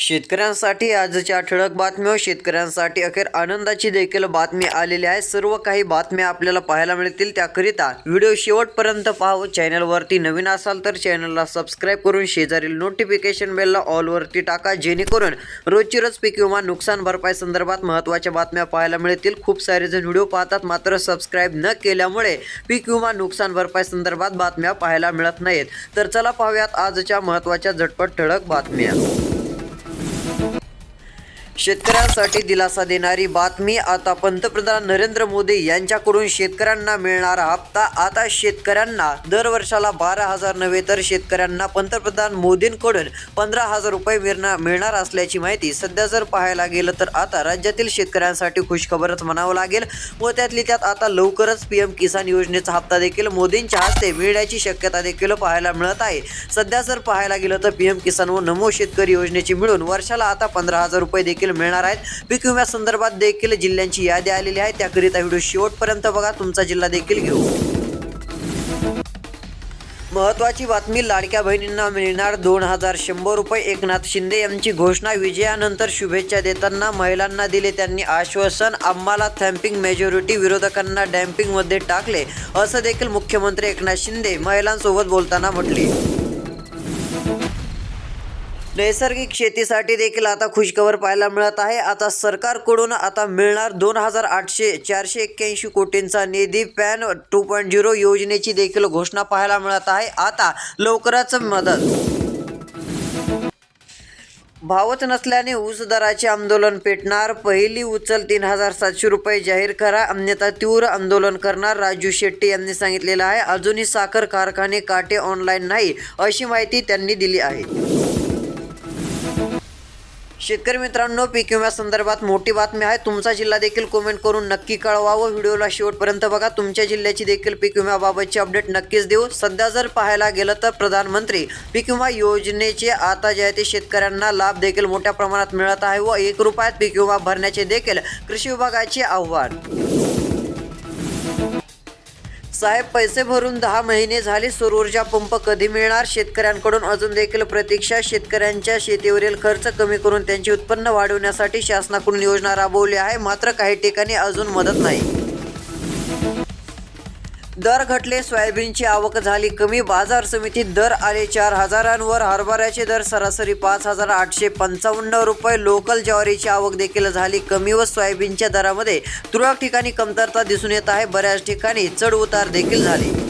शेतकऱ्यांसाठी आजच्या ठळक बातम्या शेतकऱ्यांसाठी अखेर आनंदाची देखील बातमी आलेली आहे. सर्व काही बातम्या आपल्याला पाहायला मिळतील. त्याकरिता व्हिडिओ शेवटपर्यंत पाहावं चॅनलवरती नवीन असाल तर चॅनलला सबस्क्राईब करून शेजारील नोटिफिकेशन बेलला ऑलवरती टाका. जेणेकरून रोजची रोज पीक विमा नुकसान भरपाई संदर्भात महत्त्वाच्या बातम्या पाहायला मिळतील. खूप सारे जण व्हिडिओ पाहतात. मात्र सबस्क्राईब न केल्यामुळे पीक विमा नुकसान भरपाई संदर्भात बातम्या पाहायला मिळत नाहीत. तर चला पाहूयात आजच्या महत्त्वाच्या झटपट ठळक बातम्या. शेतकऱ्यांसाठी दिलासा देणारी बातमी आता पंतप्रधान नरेंद्र मोदी यांच्याकडून शेतकऱ्यांना मिळणारा हप्ता. आता शेतकऱ्यांना दर वर्षाला बारा हजार नव्हे तर शेतकऱ्यांना पंतप्रधान मोदींकडून पंधरा हजार रुपये मिळणार मिळणार असल्याची माहिती सध्या जर पाहायला गेलं तर आता राज्यातील शेतकऱ्यांसाठी खुशखबरच म्हणावं लागेल. व त्यातली त्यात आता लवकरच पी एम किसान योजनेचा हप्ता देखील मोदींच्या हस्ते मिळण्याची शक्यता देखील पाहायला मिळत आहे. सध्या जर पाहायला गेलं तर पी एम किसान व नमो शेतकरी योजनेची मिळून वर्षाला आता पंधरा हजार रुपये देखील मिळणार आहेत. पीक विम्यासंदर्भात देखील जिल्ह्यांची यादी आलेली आहे. त्याकरिता व्हिडिओ शेवटपर्यंत बघा. तुमचा जिल्हा देखील घेऊ. महत्वाची बातमी लाडक्या बहिणींना मिळणार दोन हजार शंभर रुपये. एकनाथ शिंदे यांची घोषणा विजयानंतर शुभेच्छा देताना महिलांना दिले त्यांनी आश्वासन. आम्हाला थॅम्पिंग मेजॉरिटी विरोधकांना डॅम्पिंगमध्ये टाकले असं देखील मुख्यमंत्री एकनाथ शिंदे महिलांसोबत बोलताना म्हटले. नैसर्गिक शेतीसाठी देखील आता खुशखबर पाहायला मिळत आहे. आता सरकारकडून आता मिळणार दोन हजार आठशे चारशे एक्क्याऐंशी कोटींचा निधी पॅन टू पॉईंट झिरो योजनेची देखील घोषणा पाहायला मिळत आहे. आता लवकरच मदत. भावच नसल्याने ऊस दराचे आंदोलन पेटणार. पहिली उचल तीन हजार सातशे रुपये जाहीर करा. अन्यथा तीव्र आंदोलन करणार राजू शेट्टी यांनी सांगितलेलं आहे. अजूनही साखर कारखाने काटे ऑनलाईन नाही अशी माहिती त्यांनी दिली आहे. शेतकरी मित्रांनो पीक विम्या संदर्भात मोठी बातमी आहे. तुमचा जिल्हा देखील कमेंट करून नक्की कळवा व व्हिडिओला शेवटपर्यंत बघा. तुमच्या जिल्ह्याची देखील पीक विम्याबाबतची अपडेट नक्कीच देऊ. सध्या जर पाहायला गेलं तर प्रधानमंत्री पीक विमा योजनेचे आता जे आहे ते शेतकऱ्यांना लाभ देखील मोठ्या प्रमाणात मिळत आहे व एक रुपयात पीक विमा भरण्याचे देखील कृषी विभागाचे आव्हान. साहेब पैसे भरून दहा महिने झाले सौरऊर्जा पंप कधी मिळणार? शेतकऱ्यांकडून अजून देखील प्रतीक्षा. शेतकऱ्यांच्या शेतीवरील खर्च कमी करून त्यांचे उत्पन्न वाढवण्यासाठी शासनाकडून योजना राबवली आहे. मात्र काही ठिकाणी अजून मदत नाही. दर घटले सोयाबीनची आवक झाली कमी. बाजार समितीत दर आले चार हजारांवर. हरभऱ्याचे दर सरासरी पाच हजार आठशे पंचावन्न रुपये. लोकल ज्वारीची आवक देखील झाली कमी व सोयाबीनच्या दरामध्ये तुरळक ठिकाणी कमतरता दिसून येत आहे. बऱ्याच ठिकाणी चढ उतार देखील झाले.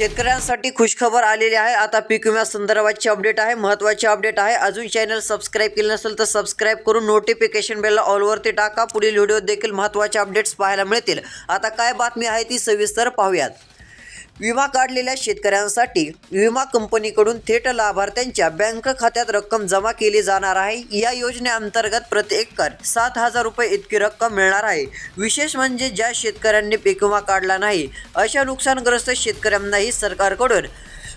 शेतकऱ्यांसाठी खुशखबर आलेली आहे. आता पीक विम्या संदर्भाची अपडेट आहे महत्त्वाची अपडेट आहे. अजून चॅनल सबस्क्राईब केलं नसेल तर सबस्क्राईब करून नोटिफिकेशन बेलला ऑलवरती टाका. पुढील व्हिडिओ देखील महत्त्वाचे अपडेट्स पाहायला मिळतील. आता काय बातमी आहे ती सविस्तर पाहूयात. विमा काढलेल्या शेतकऱ्यांसाठी विमा कंपनीकडून थेट लाभार्थ्यांच्या बँक खात्यात रक्कम जमा केली जाणार आहे. या योजनेअंतर्गत प्रति एकर सात हजार रुपये इतकी रक्कम मिळणार आहे. विशेष म्हणजे ज्या शेतकऱ्यांनी पीक विमा काढला नाही अशा नुकसानग्रस्त शेतकऱ्यांनाही सरकारकडून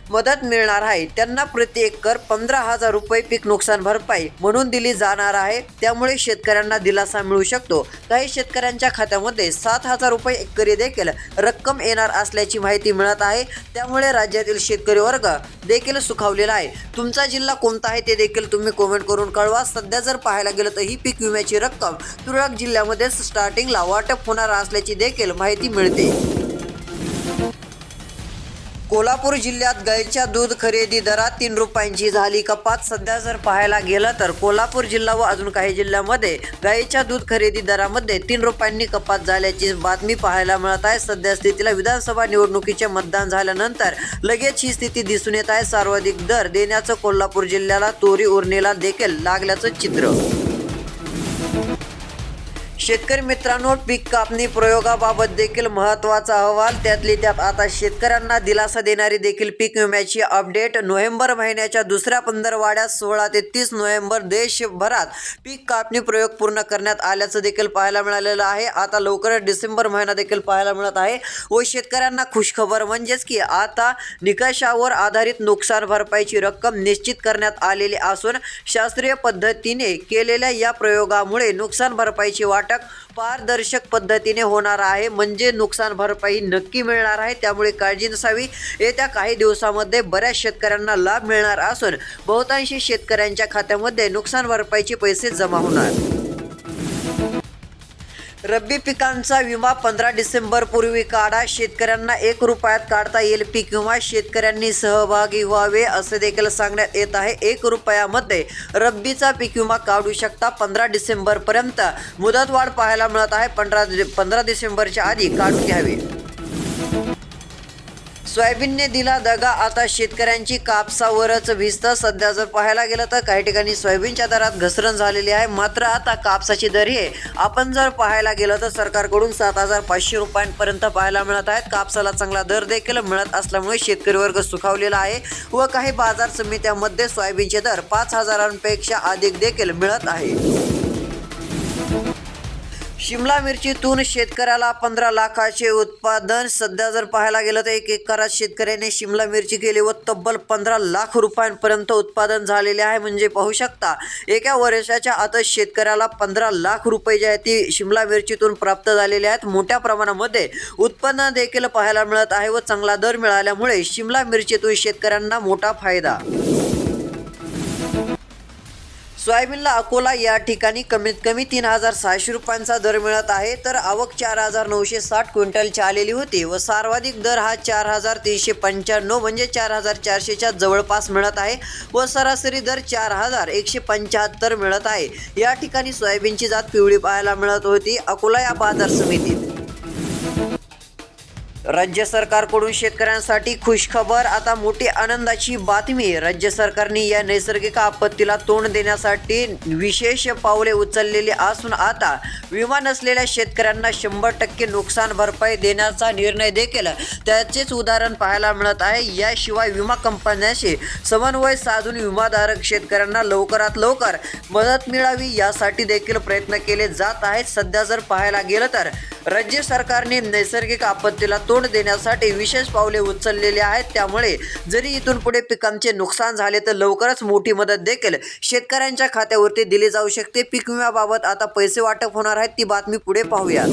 मदत मिळणार आहे. त्यांना प्रति एकर पंधरा हजार रुपये पीक नुकसान भरपाई म्हणून दिली जाणार आहे. त्यामुळे शेतकऱ्यांना दिलासा मिळू शकतो. काही शेतकऱ्यांच्या खात्यामध्ये सात हजार रुपये एकरी देखील रक्कम येणार असल्याची माहिती मिळत आहे. त्यामुळे राज्यातील शेतकरी वर्ग देखील सुखावलेला आहे. तुमचा जिल्हा कोणता आहे ते देखील तुम्ही कमेंट करून कळवा. सध्या जर पाहायला गेलं तर ही पीक विम्याची रक्कम तुरळक जिल्ह्यामध्येच स्टार्टिंगला वाटप होणार असल्याची देखील माहिती मिळते. कोल्हापूर जिल्ह्यात गाईच्या दूध खरेदी दरात तीन रुपयांची झाली कपात. सध्या जर पाहायला गेलं तर कोल्हापूर जिल्हा व अजून काही जिल्ह्यामध्ये गाईच्या दूध खरेदी दरामध्ये तीन रुपयांनी कपात झाल्याची बातमी पाहायला मिळत आहे. सध्या स्थितीला विधानसभा निवडणुकीचे मतदान झाल्यानंतर लगेच ही स्थिती दिसून येत आहे. सर्वाधिक दर देण्याचं कोल्हापूर जिल्ह्याला तोरी उरणीला देखील लागल्याचं चित्र. शेतकरी मित्रांनो पीक कापणी प्रयोगाबाबत देखील महत्त्वाचा अहवाल. त्यातली त्यात आता शेतकऱ्यांना दिलासा देणारी देखील पीक विम्याची अपडेट. नोव्हेंबर महिन्याच्या दुसऱ्या पंधरवाड्यात सोळा ते तीस नोव्हेंबर देशभरात पीक कापणी प्रयोग पूर्ण करण्यात आल्याचं देखील पाहायला मिळालेलं आहे. आता लवकरच डिसेंबर महिना देखील पाहायला मिळत आहे. व शेतकऱ्यांना खुशखबर म्हणजेच की आता निकषावर आधारित नुकसान भरपाईची रक्कम निश्चित करण्यात आलेली असून शास्त्रीय पद्धतीने केलेल्या या प्रयोगामुळे नुकसान भरपाईची वाटप वाटप पारदर्शक पद्धतीने होणार आहे. म्हणजे नुकसान भरपाई नक्की मिळणार आहे. त्यामुळे काळजी नसावी. येत्या काही दिवसामध्ये बऱ्याच शेतकऱ्यांना लाभ मिळणार असून बहुतांशी शेतकऱ्यांच्या खात्यामध्ये नुकसान भरपाईचे पैसे जमा होणार. रब्बी पिकांचा विमा पंधरा डिसेंबर पूर्वी काढा. शेतकऱ्यांना एक रुपयात काढता येईल पीक विमा. शेतकऱ्यांनी सहभागी व्हावे असे देखील सांगण्यात येत आहे. एक रुपयामध्ये रब्बीचा पीक विमा काढू शकता पंधरा डिसेंबर पर्यंत. मुदतवाढ पाहायला मिळत आहे. पंधरा पंधरा डिसेंबरच्या आधी काढून घ्यावे. सोयाबीनने दिला दगा. आता शेतकऱ्यांची कापसावरच भिजतं. सध्या जर पाहायला गेलं तर काही ठिकाणी सोयाबीनच्या दरात घसरण झालेली आहे. मात्र आता कापसाची दर हे आपण जर पाहायला गेलं तर सरकारकडून सात हजार पाचशे रुपयांपर्यंत पाहायला मिळत आहेत. कापसाला चांगला दर देखील मिळत असल्यामुळे शेतकरी वर्ग सुखावलेला आहे व काही बाजार समित्यांमध्ये सोयाबीनचे दर पाच हजारांपेक्षा अधिक देखील मिळत आहे शिमला मिरचीतून शेतकऱ्याला पंधरा लाखाचे उत्पादन. सध्या जर पाहायला गेलं तर एक एकरात शेतकऱ्याने शिमला मिरची केली व तब्बल पंधरा लाख रुपयांपर्यंत उत्पादन झालेले आहे. म्हणजे पाहू शकता एका वर्षाच्या आतच शेतकऱ्याला पंधरा लाख रुपये जे आहेत ती शिमला मिरचीतून प्राप्त झालेले आहेत. मोठ्या प्रमाणामध्ये उत्पन्न देखील पाहायला मिळत आहे व चांगला दर मिळाल्यामुळे शिमला मिरचीतून शेतकऱ्यांना मोठा फायदा. सोयाबीनला अकोला या ठिकाणी कमीत कमी तीन हजार सहाशे रुपयांचा दर मिळत आहे. तर आवक चार हजार नऊशे साठ क्विंटलची आलेली होती व सर्वाधिक दर हा चार हजार तीनशे पंच्याण्णव म्हणजे चार हजार चारशेच्या जवळपास मिळत आहे व सरासरी दर चार हजार एकशे पंच्याहत्तर मिळत आहे. या ठिकाणी सोयाबीनची जात पिवळी पाहायला मिळत होती. अकोला या बाजार समितीत राज्य सरकारकडून शेतकऱ्यांसाठी खुशखबर आता मोठी आनंदाची बातमी. राज्य सरकारने या नैसर्गिक आपत्तीला तोंड देण्यासाठी विशेष पावले उचललेली असून आता विमा नसलेल्या शेतकऱ्यांना शंभर टक्के नुकसान भरपाई देण्याचा निर्णय देखील त्याचेच उदाहरण पाहायला मिळत आहे. याशिवाय विमा कंपन्यांशी समन्वय साधून विमाधारक शेतकऱ्यांना लवकरात लवकर मदत मिळावी यासाठी देखील प्रयत्न केले जात आहेत. सध्या जर पाहायला गेलं तर राज्य सरकारने नैसर्गिक आपत्तीला तो तोंड देण्यासाठी विशेष पावले उचललेली आहेत. त्यामुळे जरी इथून पुढे पिकांचे नुकसान झाले तर लवकरच मोठी मदत देखील शेतकऱ्यांच्या खात्यावरती दिली जाऊ शकते. पीक विम्याबाबत आता पैसे वाटप होणार आहेत ती बातमी पुढे पाहूयात.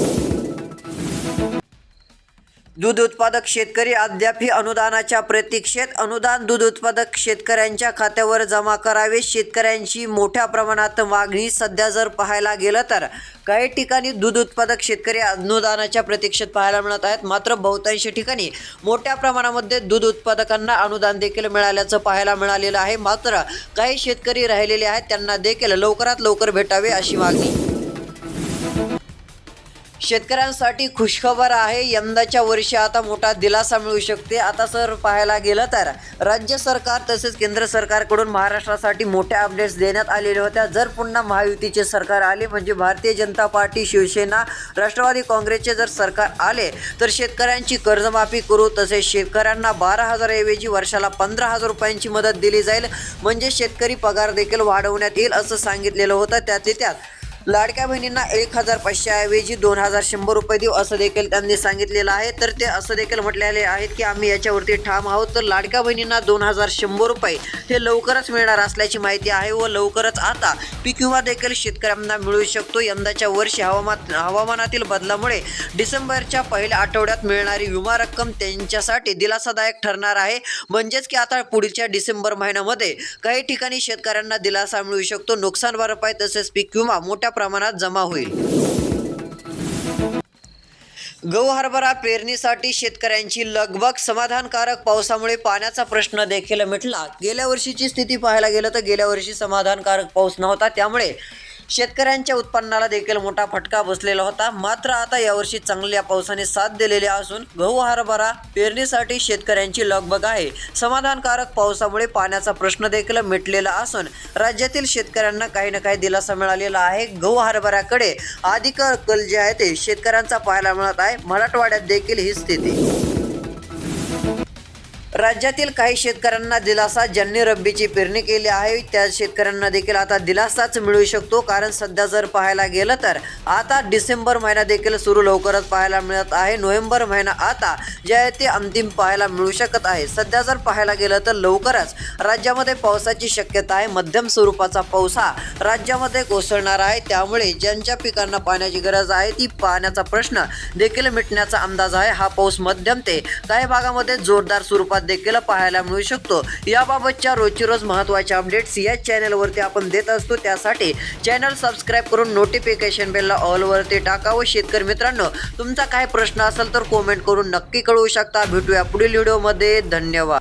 दूध उत्पादक शेतकरी अद्यापही अनुदानाच्या प्रतीक्षेत. अनुदान दूध उत्पादक शेतकऱ्यांच्या खात्यावर जमा करावे. शेतकऱ्यांची मोठ्या प्रमाणात मागणी सध्या जर पाहायला गेलं तर काही ठिकाणी दूध उत्पादक शेतकरी अनुदानाच्या प्रतीक्षेत पाहायला मिळत आहेत. मात्र बहुतांश ठिकाणी मोठ्या प्रमाणामध्ये दूध उत्पादकांना अनुदान देखील मिळाल्याचं पाहायला मिळालेलं आहे. मात्र काही शेतकरी राहिलेले आहेत. त्यांना देखील लवकरात लवकर भेटावे अशी मागणी. शेतकऱ्यांसाठी खुशखबर आहे. यंदाच्या वर्षी आता मोठा दिलासा मिळू शकते. आता सर पाहायला गेलं तर राज्य सरकार तसेच केंद्र सरकारकडून महाराष्ट्रासाठी मोठ्या अपडेट्स देण्यात आलेल्या होत्या. जर पुन्हा महायुतीचे सरकार आले म्हणजे भारतीय जनता पार्टी शिवसेना राष्ट्रवादी काँग्रेसचे जर सरकार आले तर शेतकऱ्यांची कर्जमाफी करू तसेच शेतकऱ्यांना बारा हजाराऐवजी वर्षाला पंधरा हजार रुपयांची मदत दिली जाईल. म्हणजे शेतकरी पगार देखील वाढवण्यात येईल असं सांगितलेलं होतं. त्यातले त्यात लाडक्या बहिणींना एक हजार पाचशेऐवजी दोन हजार शंभर रुपये देऊ असं देखील त्यांनी सांगितलेलं आहे. तर ते असं देखील म्हटलेले आहेत की आम्ही याच्यावरती ठाम आहोत. तर लाडक्या बहिणींना दोन हजार शंभर रुपये हे लवकरच मिळणार असल्याची माहिती आहे व लवकरच आता पीक विमा देखील शेतकऱ्यांना मिळू शकतो. यंदाच्या वर्षी हवामान हवामानातील बदलामुळे डिसेंबरच्या पहिल्या आठवड्यात मिळणारी विमा रक्कम त्यांच्यासाठी दिलासादायक ठरणार आहे. म्हणजेच की आता पुढच्या डिसेंबर महिन्यामध्ये काही ठिकाणी शेतकऱ्यांना दिलासा मिळू शकतो. नुकसान भरपाई तसेच पीक विमा मोठ्या मोठ्या प्रमाणात जमा होईल. गहू हरभरा पेरणीसाठी शेतकऱ्यांची लगबग समाधानकारक पावसामुळे पाण्याचा प्रश्न देखील मिटला. गेल्या वर्षीची स्थिती पाहायला गेलं तर गेल्या वर्षी समाधानकारक पाऊस नव्हता. त्यामुळे शेतकऱ्यांच्या उत्पन्नाला देखील मोठा फटका बसलेला होता. मात्र आता यावर्षी चांगल्या पावसाने साथ दिलेली असून गहू हरभरा पेरणीसाठी शेतकऱ्यांची लगबग आहे. समाधानकारक पावसामुळे पाण्याचा प्रश्न देखील मिटलेला असून राज्यातील शेतकऱ्यांना काही ना काही दिलासा मिळालेला आहे. गहू हरभऱ्याकडे अधिक कल जे आहे ते शेतकऱ्यांचा पाहायला मिळत आहे. मराठवाड्यात देखील ही स्थिती. राज्यातील काही शेतकऱ्यांना दिलासा ज्यांनी रब्बीची पेरणी केली आहे त्या शेतकऱ्यांना देखील आता दिलासाच मिळू शकतो. कारण सध्या जर पाहायला गेलं तर आता डिसेंबर महिना देखील सुरू लवकरच पाहायला मिळत आहे. नोव्हेंबर महिना आता जे आहे ते अंतिम पाहायला मिळू शकत आहे. सध्या जर पाहायला गेलं तर लवकरच राज्यामध्ये पावसाची शक्यता आहे. मध्यम स्वरूपाचा पाऊस हा राज्यामध्ये कोसळणार आहे. त्यामुळे ज्यांच्या पिकांना पाण्याची गरज आहे ती पाण्याचा प्रश्न देखील मिटण्याचा अंदाज आहे. हा पाऊस मध्यम ते काही भागामध्ये जोरदार स्वरूपात देखील पाहायला मिळू शकतो. याबाबतच्या रोजची रोज महत्त्वाच्या अपडेट्स या चॅनलवरती आपण देत असतो. त्यासाठी चॅनल सबस्क्राईब करून नोटिफिकेशन बेलला ऑलवरती टाका व शेतकरी मित्रांनो तुमचा काय प्रश्न असेल तर कॉमेंट करून नक्की कळवू शकता. भेटूया पुढील व्हिडिओमध्ये धन्यवाद.